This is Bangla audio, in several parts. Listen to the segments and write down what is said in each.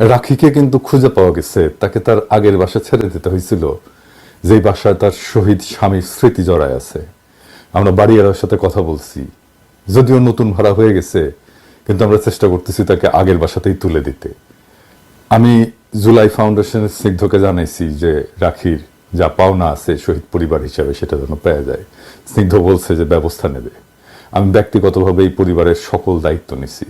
রাখিকে কিন্তু খুঁজে পাওয়া গেছে। তাকে তার আগের বাসা ছেড়ে দিতে হয়েছিল। যেই বাসায় তার শহীদ স্বামীর স্মৃতি জড়ায় আছে। আমরা বাড়িওয়ালার সাথে কথা বলছি। যদিও নতুন ভাড়া হয়ে গেছে, কিন্তু আমরা চেষ্টা করতেছি তাকে আগের বাসাতেই তুলে দিতে। আমি জুলাই ফাউন্ডেশনের স্নিগ্ধকে জানাইছি যে রাখির যা পাওনা আছে শহীদ পরিবার হিসাবে সেটা যেন পেয়ে যায়। স্নিগ্ধ বলছে যে ব্যবস্থা নেবে। আমি ব্যক্তিগতভাবে এই পরিবারের সকল দায়িত্ব নিছি।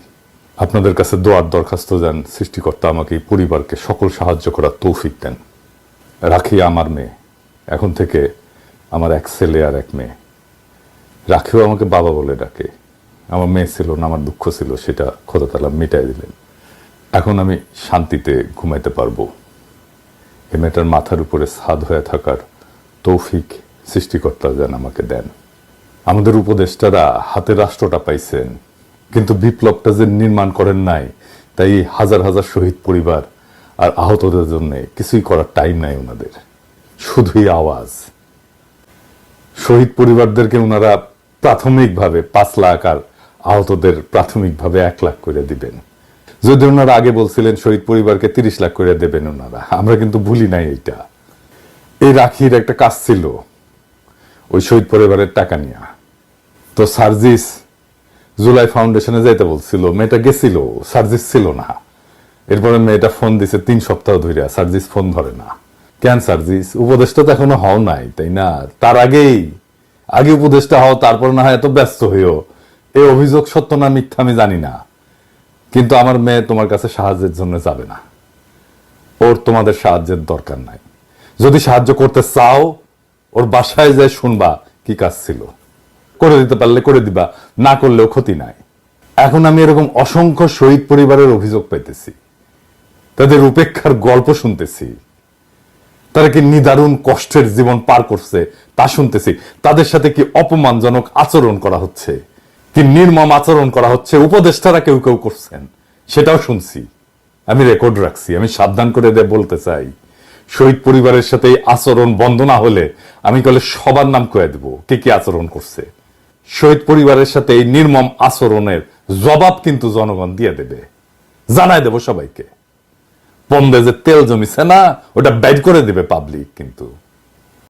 আপনাদের কাছে দোয়ার দরখাস্ত যান সৃষ্টিকর্তা আমাকে এই পরিবারকে সকল সাহায্য করার তৌফিক দেন। রাখি আমার মেয়ে, এখন থেকে আমার এক ছেলে আর এক মেয়ে। রাখিও আমাকে বাবা বলে ডাকে। আমার মেয়ে ছিল না, আমার দুঃখ ছিল, সেটা খোদা তালা মিটাই দিলেন। এখন আমি শান্তিতে ঘুমাইতে পারব। এ মেয়েটার মাথার উপরে ছাদ হয়ে থাকার তৌফিক সৃষ্টিকর্তা যেন আমাকে দেন। আমাদের উপদেষ্টারা হাতে রাষ্ট্রটা পাইছেন। কিন্তু বিপ্লবটা যে নির্মাণ করেন নাই, তাই হাজার হাজার শহীদ পরিবার আর আহতদের জন্য কিছুই করার টাইম নাই ওনাদের। শুধুই আওয়াজ। শহীদ পরিবারদেরকে ওনারা প্রাথমিকভাবে পাঁচ লাখ আর আহতদের প্রাথমিকভাবে এক লাখ করে দিবেন। যদি ওনারা আগে বলছিলেন শহীদ পরিবারকে তিরিশ লাখ করে দেবেন ওনারা, আমরা কিন্তু ভুলি নাই এইটা। এই রাখির একটা কাজ ছিল, ওই শহীদ পরিবারের টাকা নিয়ে। তো সার্জিস জুলাই ফাউন্ডেশনে যাইতে বলছিল, মেয়েটা গেছিল, সার্জিস ছিল না। এরপরে মেয়েটা ফোন দিছে তিন সপ্তাহ ধরে সার্জিস ফোন ধরে না। কেন সার্জিস? উপদেশটা তো এখনও হও নাই, তাই না? তার আগেই, আগে উপদেশটা হও, তারপর না হয় এত ব্যস্ত হইও। এই অভিযোগ সত্য না মিথ্যা আমি জানি না। কিন্তু আমার মেয়ে তোমার কাছে সাহায্যের জন্য যাবে না। ওর তোমাদের সাহায্যের দরকার নাই। যদি সাহায্য করতে চাও, ওর বাসায় যায় শুনবা কি কাজ ছিল। করে দিতে পারলে করে দিবা, না করলেও ক্ষতি নাই। এখন আমি এরকম অসংখ্য শহীদ পরিবারের অভিযোগ পাইতেছি। তাদের উপেক্ষার গল্প শুনতেছি। তারা কি নিদারুণ কষ্টের জীবন পার করছে তা শুনতেছি। তাদের সাথে কি অপমানজনক আচরণ করা হচ্ছে? কি নির্মম আচরণ করা হচ্ছে? উপদেষ্টারা কেউ কেউ করছেন। সেটাও শুনছি। আমি রেকর্ড রাখছি, আমি সাবধান করে দিয়ে বলতে চাই। শহীদ পরিবারের সাথে আচরণ বন্ধ না হলে আমি কলে সবার নাম কয়ে দেব কে কি আচরণ করছে। শহীদ পরিবারের সাথে এই নির্মম আচরণের জবাব কিন্তু জনগণ দিয়ে দেবে। জানাই দেব সবাইকে। বম্বে যে তেল জমিছে না, ওটা ব্যাড করে দেবে পাবলিক কিন্তু।